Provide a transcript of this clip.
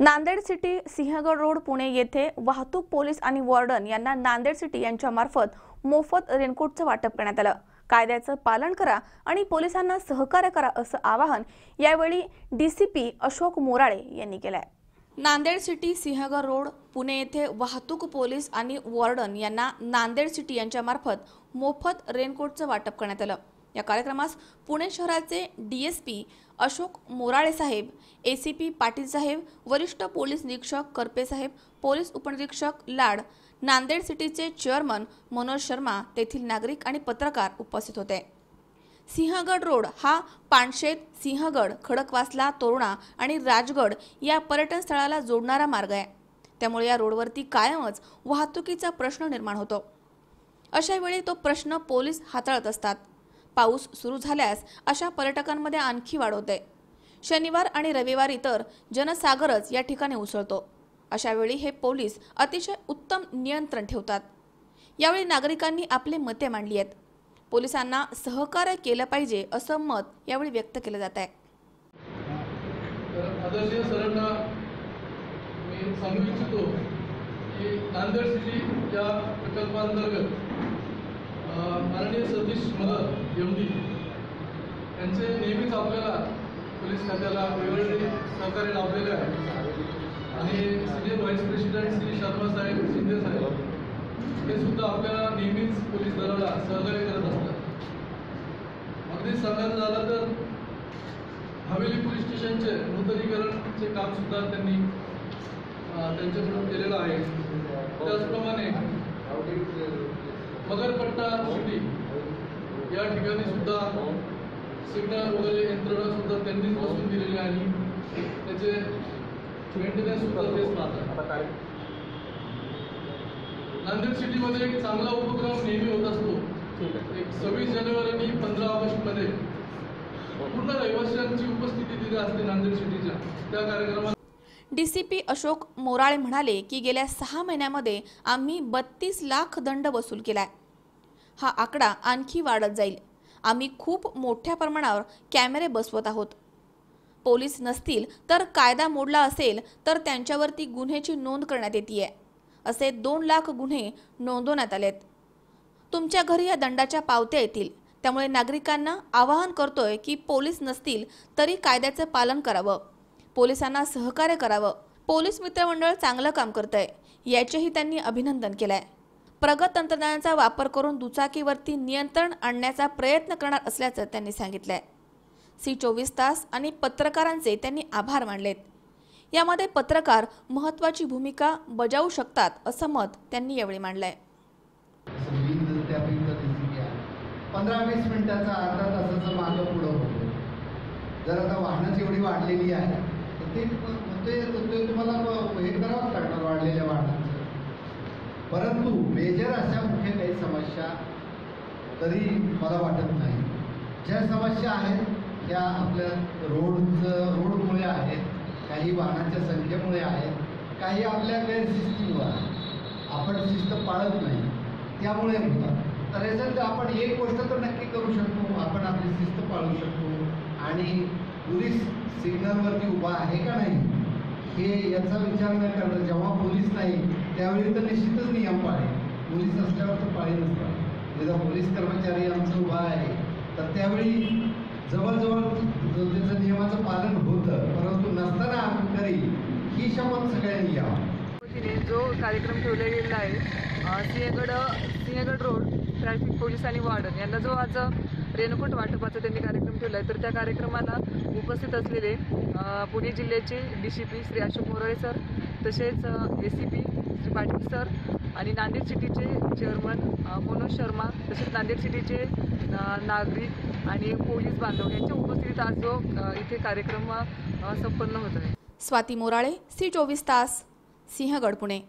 Nanded city Sinhagad road Pune येथे वाहतूक police आणि वॉर्डन यांना नांदेड सिटी यांच्या मार्फत मोफत रेनकोटचं वाटप करण्यात आलं. कायद्याचं पालन करा आणि पोलिसांना सहकार्य करा असं आवाहन यावेळी डीसीपी अशोक मोराळे यांनी केलंय. नांदेड सिटी सिंहगड रोड पुणे येथे वाहतूक पोलीस आणि वॉर्डन यांना नांदेड सिटी यांच्या मार्फत मोफत रेनकोटचं वाटप करण्यात आलं. या कार्यक्रमास पुणे शहराचे D S P Ashok Morale Saheb A C P Patil साहेब वरिष्ठ पोलीस निरीक्षक करपे साहेब पोलीस उपनिरीक्षक लाड नांदेड सिटीचे चेअरमन मनोज शर्मा तेथील नागरिक आणि पत्रकार उपस्थित होते. सिंहगड रोड हा पानशेत सिंहगड खडकवासला तोरणा आणि राजगड या पर्यटन स्थळाला जोडणारा मार्ग आहे. त्यामुळे या रोडवरती कायमच वाहतुकीचा प्रश्न निर्माण होतो. अशा वेळी तो प्रश्न पोलीस हाताळत असतात. पाऊस सुरू झाल्यास अशा पर्यटकांमध्ये आणखी वाढ होते. शनिवार आणि रविवारी तर जनसागरच या ठिकाणी उसळतो. अशावेळी हे पोलीस अतिशय उत्तम नियंत्रण ठेवतात. यावेळी नागरिकांनी आपले मते मांडली आहेत. पोलिसांना सहकार्य केलं पाहिजे असं मत यावेळी व्यक्त केलं जात आहे. सरांना मी सांगू इच्छितो की नांदेड सिटी या प्रकल्पांतर्गत माननीय सतीश मदर एम डी यांचे नेहमीच आपल्याला पोलीस खात्याला वेगवेगळे सहकार्य लाभलेले आहे. आणि senior vice president Shri Sharma साहेब शिंदे साहेब हे सुद्धा आपल्याला नेहमीच पोलीस दलाला सहकार्य करत असतात. अगदी सांगायचं झालं तर हवेली पोलीस स्टेशनचे नूतनीकरणचे काम सुद्धा त्यांनी त्यांच्याकडून केलेलं आहे. त्याचप्रमाणे मगरपट्टा सिटी या ठिकाणी सुद्धा सिग्नल वगैरे यंत्रणा सुद्धा त्यांनीच बसवून दिलेली आहे. आणि त्याचे मेंटेनन्स सुद्धा तेच पाहतात. नांदेड सिटीमध्ये एक चांगला उपक्रम नेहमी होत असतो. एक सव्वीस जानेवारी आणि पंधरा ऑगस्टमध्ये पूर्ण रहिवाशांची उपस्थिती तिथे असते नांदेड सिटीच्या त्या कार्यक्रमात डीसीपी अशोक मोराळे म्हणाले की गेल्या सहा महिन्यामध्ये आम्ही बत्तीस लाख दंड वसूल केलाय. हा आकडा आणखी वाढत जाईल. आम्ही खूप मोठ्या प्रमाणावर कॅमेरे बसवत आहोत. पोलीस नसतील तर कायदा मोडला असेल तर त्यांच्यावरती गुन्ह्याची नोंद करण्यात येते असे दोन लाख गुन्हे नोंदवण्यात आलेत. तुमच्या घरी या दंडाच्या पावत्या येतील. त्यामुळे नागरिकांना आवाहन करतोय की पोलीस नसतील तरी कायद्याचं पालन करावं. पोलिसांना सहकार्य करावं. पोलीस मित्रमंडळ चांगलं काम करतंय. याचेही त्यांनी अभिनंदन केलं आहे प्रगत तंत्रज्ञानाचा वापर करून दुचाकीवरती नियंत्रण आणण्याचा प्रयत्न करणार असल्याचं त्यांनी सांगितलंय. सी चोवीस तास आणि पत्रकारांचे त्यांनी आभार मानलेत. यामध्ये पत्रकार महत्त्वाची भूमिका बजावू शकतात असं मत त्यांनी यावेळी मांडलंय. आहे पंधरा वीस मिनिटाचा अर्धा तासाचं मागं पुढं होतो. जर आता वाहनच एवढी वाढलेली आहे तर ते तुम्हाला हे परंतु मेजर अशा मुख्य काही समस्या तरी मला वाटत नाही. ज्या समस्या आहेत त्या आपल्या रोडचं रोडमुळे आहेत काही वाहनाच्या संख्येमुळे आहेत काही आपल्या गैरशिस्तीमुळे आहेत. आपण शिस्त पाळत नाही त्यामुळे होतात. तर याच्यात आपण एक गोष्ट तर नक्की करू शकतो आपण आपली शिस्त पाळू शकतो. आणि पोलीस सिग्नलवरती उभा आहे का नाही हे याचा विचार न करणं जेव्हा पोलीस नाही त्यावेळी तर निश्चितच नियम पाळेल पोलीस असल्यावर तर पाळी नसतात. जेव्हा पोलीस कर्मचारी आमचं उभा आहे तर त्यावेळी जवळजवळ त्याचं नियमाचं पालन होतं परंतु नसताना आम्ही करी ही शपथ सगळ्यांनी घ्यावं. तिने जो कार्यक्रम ठेवला गेलेला आहे Sinhagad Sinhagad road traffic police आणि वार्डन यांना जो आज रेणुकूट वाटपाचा त्यांनी कार्यक्रम ठेवला आहे तर त्या कार्यक्रमाला उपस्थित असलेले पुणे जिल्ह्याचे D C P Shri Ashok Morale sir तसेच A C P Shri Patil sir आणि नांदेड सिटीचे चेअरमन मनोज शर्मा तसेच नांदेड सिटीचे नागरिक आणि पोलीस बांधव यांच्या उपस्थितीत आज जो इथे कार्यक्रम संपन्न होत आहे. स्वाती मोराळे सी चोवीस तास सिंहगड पुणे.